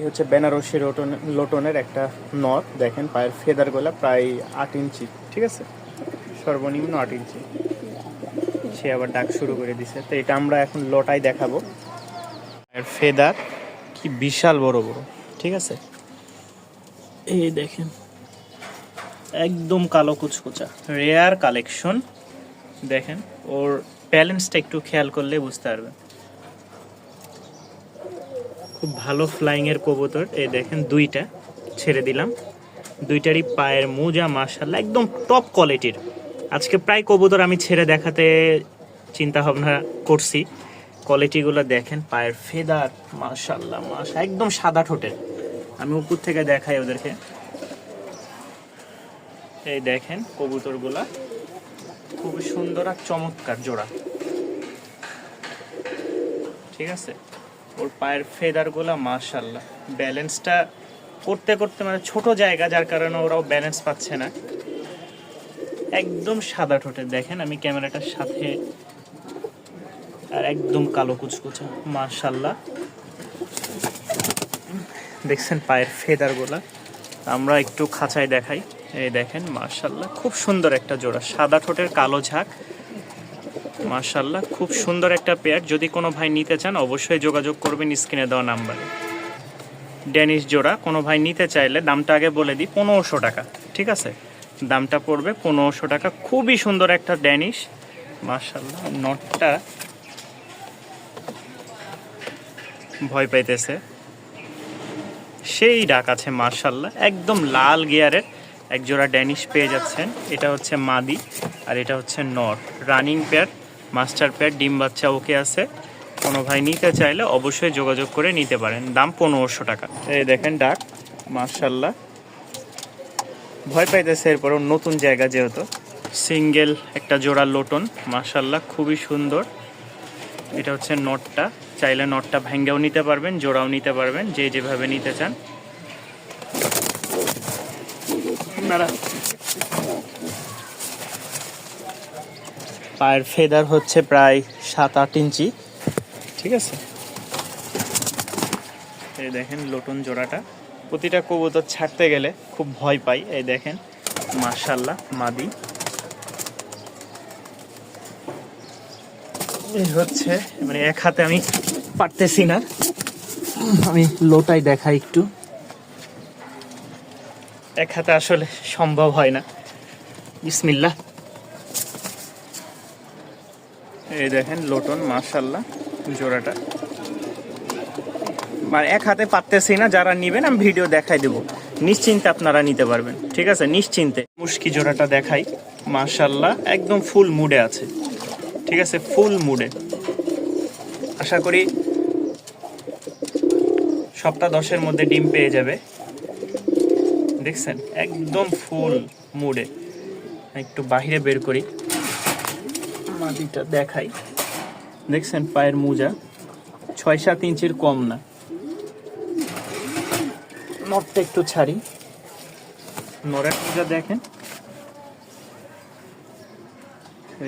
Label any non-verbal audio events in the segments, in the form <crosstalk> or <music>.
এই হচ্ছে বেনারসি লোটন লোটনের একটা নথ দেখেন, পায়ের ফেদার গোলা প্রায় আট ইঞ্চি, ঠিক আছে? সর্বনিম্ন আট ইঞ্চি। সে আবার ডাক শুরু করে দিছে। তো এটা আমরা এখন লটাই দেখাবো। আর ফেদার, কি বিশাল বড় বড়, ঠিক আছে? এই দেখেন, একদম কালো কুচকুচা। রেয়ার কালেকশন, দেখেন, ওর ব্যালেন্সটা একটু খেয়াল করলে বুঝতে পারবেন। খুব ভালো ফ্লাইং এর কবুতর। এই দেখেন দুইটা, ছেড়ে দিলাম। দুইটারই পায়ের মোজা মার্শাল্লাহ একদম টপ কোয়ালিটির আজকে প্রায় কবুতর আমি ছেড়ে দেখাতে চিন্তা ভাবনা করছি। কোয়ালিটিগুলো দেখেন, পায়ের ফেদার মার্শাল্লাহ মাশা একদম সাদা ঠোঁটের। আমি উপর থেকে দেখাই ওদেরকে। এই দেখেন কবুতরগুলা। খুবই সুন্দর আর চমৎকার জোড়া। ঠিক আছে? ওর পায়ের ফেদারগুলো মাশাল্লাহ ব্যালেন্সটা করতে করতে মানে ছোট জায়গা, যার কারণে ওরাও ব্যালেন্স পাচ্ছে না। একদম সাদা ঠোঁটে। দেখেন আমি ক্যামেরাটার সাথে। আর একদম কালো কুচকুচা। মাশাল্লাহ দেখছেন পায়ের ফেদারগুলা? আমরা একটু খাঁচায় দেখাই। এই দেখেন মাশাল্লাহ খুব সুন্দর একটা জোড়া। সাদা ঠোঁটের কালো ঝাঁক। মাশাল্লাহ খুব সুন্দর একটা পেয়ার যদি কোনো ভাই নিতে চান, অবশ্যই যোগাযোগ করবেন স্ক্রিনে দেওয়া নাম্বারে। ড্যানিশ জোড়া, কোনো ভাই নিতে চাইলে দামটা আগে বলে দিই, পনেরোশো টাকা, ঠিক আছে? দামটা পড়বে পনেরোশো টাকা। খুবই সুন্দর একটা ড্যানিশ মাশাল্লাহ নটটা ভয় পাইতেছে। সেই ডাক আছে মার্শাল্লাহ একদম লাল গিয়ারের এক জোড়া ড্যানিশ পেয়ে যাচ্ছেন। এটা হচ্ছে মাদি আর এটা হচ্ছে নর রানিং পেয়ার মাস্টার পেয়ার ডিম বাচ্চা ওকে আছে। কোনো ভাই নিতে চাইলে অবশ্যই যোগাযোগ করে নিতে পারেন। দাম পনেরোশো টাকা। এই দেখেন ডাক মার্শাল্লাহ ভয় পাইতেছে এরপরও নতুন জায়গা যেহেতু। সিঙ্গেল একটা জোড়া লোটন মার্শাল্লাহ খুবই সুন্দর। এটা হচ্ছে নটটা। চাইলে নটটা ভেঙ্গেও নিতে পারবেন, জোড়াও নিতে পারবেন, যে যেভাবে নিতে চান। আপনারা পায়ের ফেদার হচ্ছে প্রায় সাত আট ইঞ্চি। ঠিক আছে? এই দেখেন লোটন জোড়াটা। প্রতিটা কবুতর ছাড়তে গেলে খুব ভয় পাই। এই দেখেন মাশাল্লাহ মাদি। এই হচ্ছে মানে এক হাতে আমি পারতেছি না। আমি লোটাই দেখাই একটু। এক হাতে আসলে সম্ভব হয় না। বিসমিল্লাহ। এই দেখেন লোটন মাশাল্লাহ জোড়াটা। মানে এক হাতে পারতেছি না, যারা নিবেন, আমি ভিডিও দেখাই দেবো। নিশ্চিন্তে আপনারা নিতে পারবেন, ঠিক আছে? নিশ্চিন্তে। মুশকি জোড়াটা দেখাই মাশাল্লাহ একদম ফুল মুডে আছে। ঠিক আছে? ফুল মুডে আশা করি সপ্তাহ দশের মধ্যে ডিম পেয়ে যাবে। দেখছেন? একদম ফুল মুডে একটু বাহিরে বের করি। মাটিটা দেখাই। দেখছেন পায়ের মোজা, ছয় সাত ইঞ্চির কম না। নটটা একটু ছাড়ি। নরের মোজা দেখেন।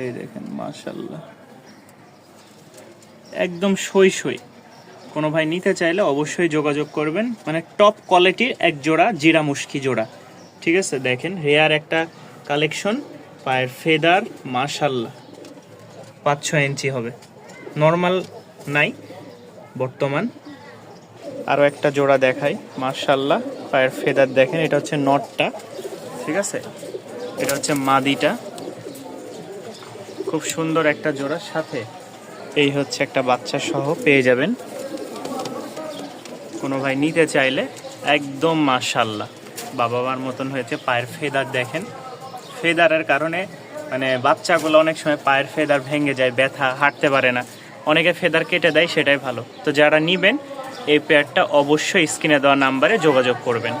এই দেখেন মাশাল্লাহ একদম সই সই। কোনো ভাই নিতে চাইলে অবশ্যই যোগাযোগ করবেন। মানে টপ কোয়ালিটির এক জোড়া জিরা মুশকি জোড়া। ঠিক আছে? দেখেন হেয়ার একটা কালেকশন পায়ের ফেদার মাশাল্লাহ পাঁচ ছয় ইঞ্চি হবে। নর্মাল নাই, বর্তমান। আরও একটা জোড়া দেখাই মার্শাল্লাহ পায়ের ফেদার দেখেন, এটা হচ্ছে নটটা, ঠিক আছে? এটা হচ্ছে মাদিটা। খুব সুন্দর একটা জোড়ার সাথে এই হচ্ছে একটা বাচ্চা সহ পেয়ে যাবেন। কোনো ভাই নিতে চাইলে, একদম মাশাল্লাহ বাবা মার মতন হয়েছে, পায়ের ফেদার দেখেন। ফেদারের কারণে মানে বাচ্চাগুলো অনেক সময় পায়ের ফেদার ভেঙে যায় ব্যথা হাঁটতে পারে না। অনেকে ফেদার কেটে দেয় সেটাই ভালো। তো যারা নিবেন এই পেয়ারটা অবশ্যই স্ক্রিনে দেওয়া নাম্বারে যোগাযোগ করবেন।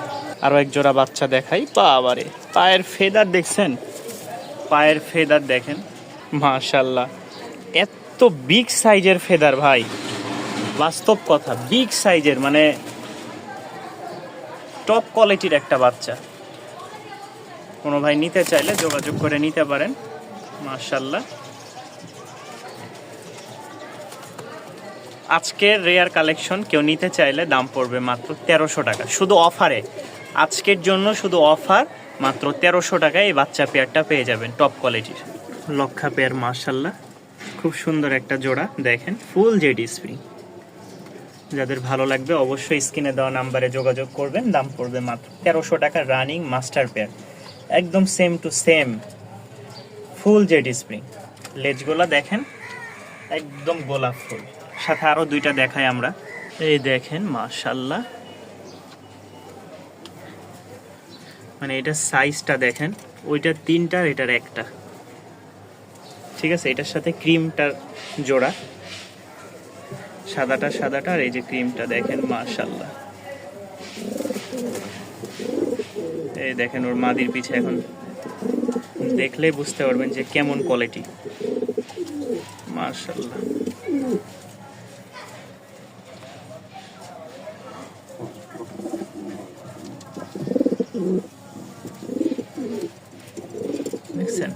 আরও এক জোড়া বাচ্চা দেখাই বাবারে। পায়ের ফেদার দেখছেন? পায়ের ফেদার দেখেন। মাশাল্লাহ এত বিগ সাইজের ফেদার ভাই। বাস্তব কথা বিগ সাইজের মানে টপ কোয়ালিটির একটা বাচ্চা। কোনো ভাই নিতে চাইলে যোগাযোগ করে নিতে পারেন। মার্শাল্লাহ আজকের রেয়ার কালেকশন কেউ নিতে চাইলে দাম পড়বে মাত্র তেরোশো টাকা। শুধু অফারে। আজকের জন্য শুধু অফার, মাত্র তেরোশো টাকায় এই বাচ্চা পেয়ারটা পেয়ে যাবেন টপ কোয়ালিটির। লক্ষা পেয়ার মার্শাল্লাহ খুব সুন্দর একটা জোড়া, দেখেন, ফুল জেডি স্প্রিং। যাদের ভালো লাগবে অবশ্যই স্ক্রিনে দেওয়া নাম্বারে যোগাযোগ করবেন। দাম পড়বে মাত্র তেরোশো টাকা রানিং মাস্টার পেয়ার। একদম সেম টু সেম ফুল জেডি স্প্রিং লেজগুলা দেখেন, একদম গোলাপ ফুল। সাথে আরও দুইটা দেখাই আমরা। এই দেখেন মাশাল্লাহ মানে এটার সাইজটা দেখেন, ওইটা তিনটার, এটার একটা। ঠিক আছে, এটার সাথে ক্রিমটার জোড়া। সাদাটা সাদাটা, আর এই যে ক্রিমটা দেখেন মাশাল্লাহ এই দেখেন ওর মাদির পিছে এখন। দেখলেই বুঝতে পারবেন যে কেমন কোয়ালিটি মাশাল্লাহ দেখছেন?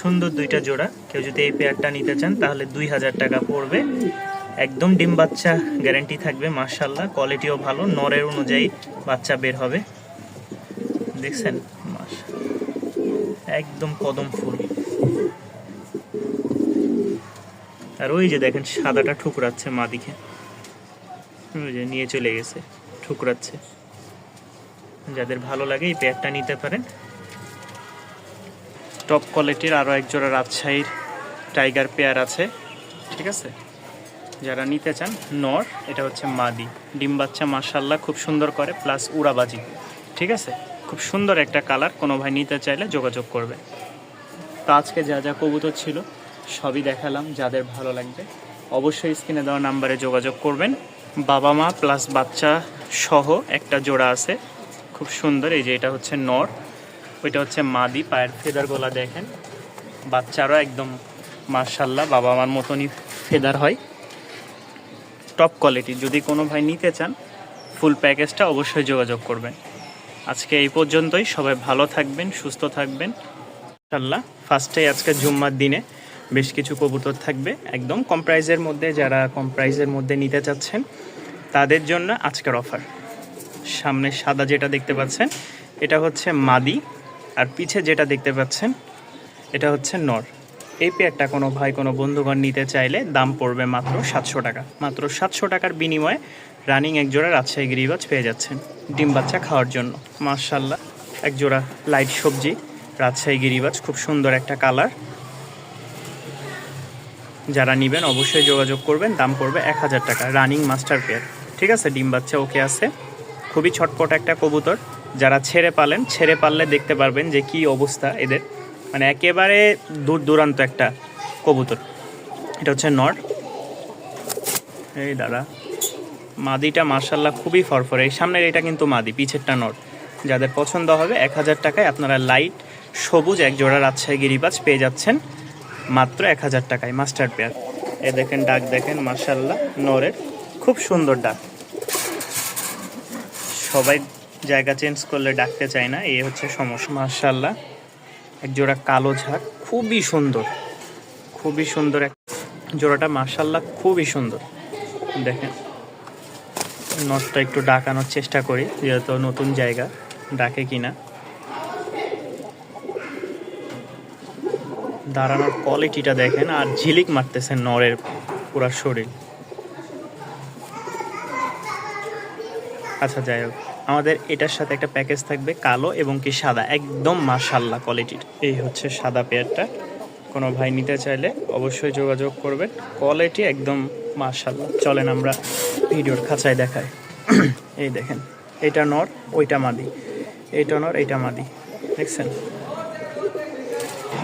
সুন্দর দুইটা জোড়া। কেউ যদি এই পেয়ারটা নিতে চান, তাহলে দুই হাজার টাকা পড়বে। একদম ডিম বাচ্চা গ্যারান্টি থাকবে মার্শাল্লাহ কোয়ালিটিও ভালো, নরের অনুযায়ী বাচ্চা বের হবে। দেখছেন। একদম কদম ফুল। আর ওই যে দেখেন, সাদাটা ঠুকরাচ্ছে মাদিকে। ওই যে নিয়ে চলে গেছে, ঠুকরাচ্ছে। যাদের ভালো লাগে এই পেয়ারটা নিতে পারেন। টপ কোয়ালিটির আরও এক জোড়া রাজশাহীর টাইগার পেয়ার আছে, ঠিক আছে? যারা নিতে চান, নর, এটা হচ্ছে মাদি। ডিম বাচ্চা মাসাল্লাহ খুব সুন্দর করে প্লাস উড়াবাজি। ঠিক আছে? খুব সুন্দর একটা কালার, কোনো ভাই নিতে চাইলে যোগাযোগ করবে। তো আজকে যা যা কবুতর ছিল, সবই দেখালাম, যাদের ভালো লাগবে। অবশ্যই স্ক্রিনে দেওয়া নাম্বারে যোগাযোগ করবেন। বাবা মা প্লাস বাচ্চা সহ একটা জোড়া আছে। খুব সুন্দর, এই যে এটা হচ্ছে নর, ওইটা হচ্ছে মাদি, পায়ের ফেদার গোলা দেখেন। বাচ্চারও একদম মার্শাল্লাহ বাবা মার মতনই ফেদার হয়। টপ কোয়ালিটি যদি কোনো ভাই নিতে চান ফুল প্যাকেজটা অবশ্যই যোগাযোগ করবেন। আজকে এই পর্যন্তই। সবাই ভালো থাকবেন, সুস্থ থাকবেন। ইনশাল্লাহ ফার্স্টে আজকে জুম্মার দিনে বেশ কিছু কবুতর থাকবে। একদম কম প্রাইজের মধ্যে, যারা কম প্রাইজের মধ্যে নিতে চাচ্ছেন, তাদের জন্য আজকের অফার সামনে সাদা যেটা দেখতে পাচ্ছেন, এটা হচ্ছে মাদি। আর পিছে যেটা দেখতে পাচ্ছেন, এটা হচ্ছে নর। এই পেয়ারটা কোনো ভাই, কোনো বন্ধুগণ নিতে চাইলে দাম পড়বে মাত্র সাতশো টাকা। মাত্র সাতশো টাকার বিনিময়ে রানিং এক জোড়া রাজশাহী গিরিবাজ পেয়ে যাচ্ছেন ডিম বাচ্চা খাওয়ার জন্য। মার্শাল্লাহ এক জোড়া লাইট সবজি, রাজশাহী গিরিবাজ, খুব সুন্দর একটা কালার। যারা নেবেন অবশ্যই যোগাযোগ করবেন, দাম পড়বে এক হাজার টাকা, রানিং মাস্টার পেয়ার। ঠিক আছে, ডিম বাচ্চা ওকে আছে। খুবই ছটপট একটা কবুতর। যারা ছেড়ে পালেন, ছেড়ে পারলে দেখতে পারবেন যে কি অবস্থা এদের। মানে একেবারে দূর দূরান্ত একটা কবুতর। এটা হচ্ছে নর। এই দাদা মাদিটা মার্শাল্লাহ খুবই ফরফরে। এই সামনের এটা কিন্তু মাদি, পিছেরটা নর যাদের পছন্দ হবে, এক হাজার টাকায় আপনারা লাইট, সবুজ, এক জোড়া রাজশাহী গিরিবাজ পেয়ে যাচ্ছেন মাত্র এক হাজার টাকায় মাস্টার পেয়ার। এ দেখেন ডাক দেখেন মার্শাল্লাহ নরের খুব সুন্দর ডাক। সবাই জায়গা চেঞ্জ করলে ডাকতে চায় না, এই হচ্ছে সমস্যা মার্শাল্লাহ এক জোড়া কালো ঝাঁক খুবই সুন্দর। খুবই সুন্দর এক জোড়াটা মার্শাল্লাহ খুবই সুন্দর। দেখেন। নটটা একটু ডাকানোর চেষ্টা করি, যেহেতু নতুন জায়গা, ডাকে কিনা। দাঁড়ানোর কোয়ালিটিটা দেখেন, আর ঝিলিক মারতেছে নরের পুরা শরীর। আচ্ছা যাই হোক, আমাদের এটার সাথে একটা প্যাকেজ থাকবে, কালো এবং কি সাদা। একদম মাশাল্লাহ কোয়ালিটির এই হচ্ছে সাদা পেয়ারটা কোনো ভাই নিতে চাইলে অবশ্যই যোগাযোগ করবেন। কোয়ালিটি একদম মাশাল্লাহ চলেন আমরা ভিডিওর খাঁচায় দেখাই। <clears throat> এই দেখেন, এটা নর, ওইটা মাদি। এইটা নর, এইটা মাদি। দেখছেন?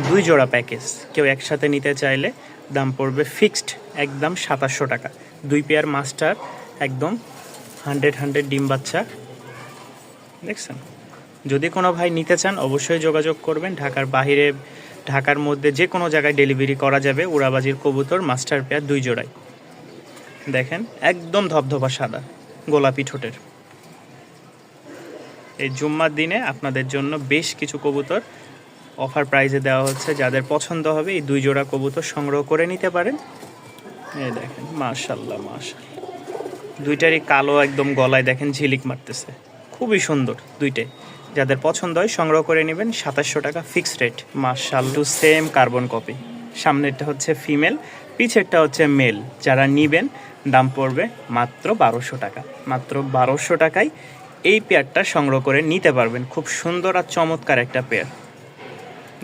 দুই জোড়া প্যাকেজ। কেউ একসাথে নিতে চাইলে দাম পড়বে ফিক্সড, একদম সাতাশশো টাকা। দুই পেয়ার মাস্টার, একদম হান্ড্রেড হান্ড্রেড ডিম বাচ্চা। দেখছেন? যদি কোনো ভাই নিতে চান, অবশ্যই যোগাযোগ করবেন। ঢাকার বাইরে ঢাকার মধ্যে যে কোনো জায়গায় ডেলিভারি করা যাবে উড়াবাজির কবুতর, মাস্টার পেয়ার দুই জোড়ায়। দেখেন, একদম ধবধবা সাদা, গোলাপি ঠোঁটের। এই জুম্মার দিনে আপনাদের জন্য বেশ কিছু কবুতর অফার প্রাইজে দেওয়া হচ্ছে, যাদের পছন্দ হবে এই দুই জোড়া কবুতর সংগ্রহ করে নিতে পারেন। এই দেখেন মাশাল্লাহ মাশাল্লাহ দুইটারই কালো একদম গলায় দেখেন ঝিলিক মারতেছে। খুবই সুন্দর, দুইটাই। যাদের পছন্দ হয় সংগ্রহ করে নেবেন সাতাশশো টাকা fixed rate marshal to same carbon copy সামনেরটা হচ্ছে ফিমেল পিছেরটা হচ্ছে মেল যারা নিবেন, দাম পড়বে মাত্র বারোশো টাকা। মাত্র বারোশো টাকায় এই পেয়ারটা সংগ্রহ করে নিতে পারবেন। খুব সুন্দর আর চমৎকার একটা পেয়ার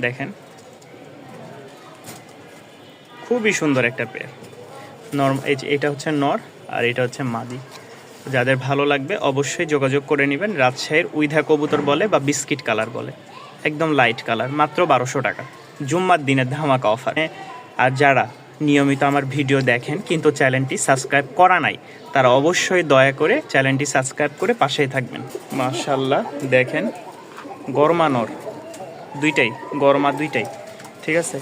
দেখেন। খুবই সুন্দর একটা পেয়ার নর্ম এটা হচ্ছে নর আর এটা হচ্ছে মাদি। যাদের ভালো লাগবে অবশ্যই যোগাযোগ করে নেবেন। রাজশাহীর উইধা কবুতর বলে বা বিস্কিট কালার বলে। একদম লাইট কালার, মাত্র বারোশো টাকা। জুম্মার দিনের ধামাকা অফার আর যারা নিয়মিত আমার ভিডিও দেখেন কিন্তু চ্যানেলটি সাবস্ক্রাইব করা নাই, তারা অবশ্যই দয়া করে চ্যানেলটি সাবস্ক্রাইব করে পাশেই থাকবেন। মাশাল্লাহ দেখেন গরমানর দুইটাই, গরমা দুইটাই, ঠিক আছে?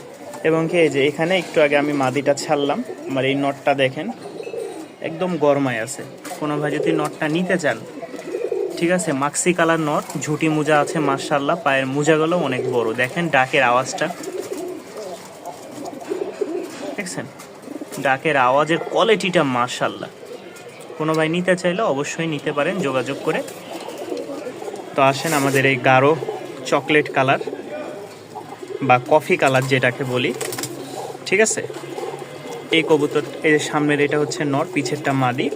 এবং কি এই যে এখানে একটু আগে আমি মাদিটা ছাড়লাম, আমার এই নটটা দেখেন, একদম গরমায় আছে। কোনো ভাই যদি নটটা নিতে চান, ঠিক আছে, মাক্সি কালার নট, ঝুটি মোজা আছে মার্শাল্লাহ পায়ের মোজাগুলো অনেক বড়। দেখেন ডাকের আওয়াজটা। দেখছেন? ডাকের আওয়াজের কোয়ালিটিটা মার্শাল্লাহ কোনো ভাই নিতে চাইলে অবশ্যই নিতে পারেন, যোগাযোগ করে। তো আসেন আমাদের এই গাঢ় চকলেট কালার বা কফি কালার যেটাকে বলি, ঠিক আছে? এই কবুতর যে সামনের এটা হচ্ছে নর পিছেরটা মাদি।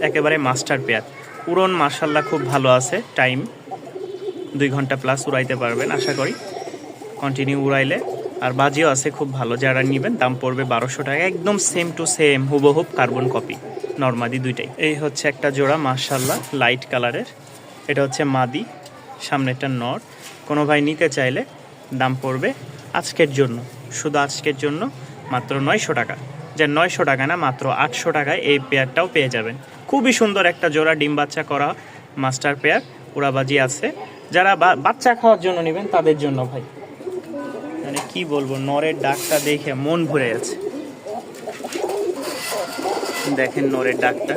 একেবারে মাস্টার পেয়ার। উড়ন মার্শাল্লাহ খুব ভালো আছে, টাইম। দুই ঘণ্টা প্লাস উড়াইতে পারবেন, আশা করি। কন্টিনিউ উড়াইলে। আর বাজিও আছে খুব ভালো, যারা নেবেন দাম পড়বে বারোশো টাকা, একদম সেম টু সেম হুবহুব কার্বন কপি নর্মাদি দুইটাই। এই হচ্ছে একটা জোড়া মার্শাল্লাহ লাইট কালারের এটা হচ্ছে মাদি সামনেটা নর। কোনো ভাই নিতে চাইলে দাম পড়বে আজকের জন্য। শুধু আজকের জন্য, মাত্র নয়শো টাকা। যে নয়শো টাকা না, মাত্র আটশো টাকায় এই পেয়ারটাও পেয়ে যাবেন। খুবই সুন্দর একটা জোড়া ডিম বাচ্চা করা মাস্টার পেয়ার উড়াবাজি আছে। যারা বাচ্চা খাওয়ার জন্য নেবেন তাদের জন্য ভাই। মানে কি বলব, নরের ডাকটা দেখে মন ভরে আছে দেখেন নরের ডাকটা।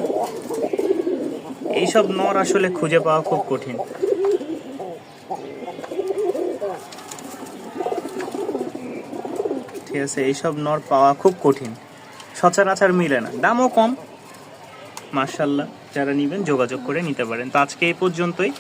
এইসব নর আসলে খুঁজে পাওয়া খুব কঠিন। ঠিক আছে, এইসব নর পাওয়া খুব কঠিন। সচরাচর মিলে না। দামও কম। মার্শাল্লাহ যারা নেবেন যোগাযোগ করে নিতে পারেন। তো আজকে এই পর্যন্তই।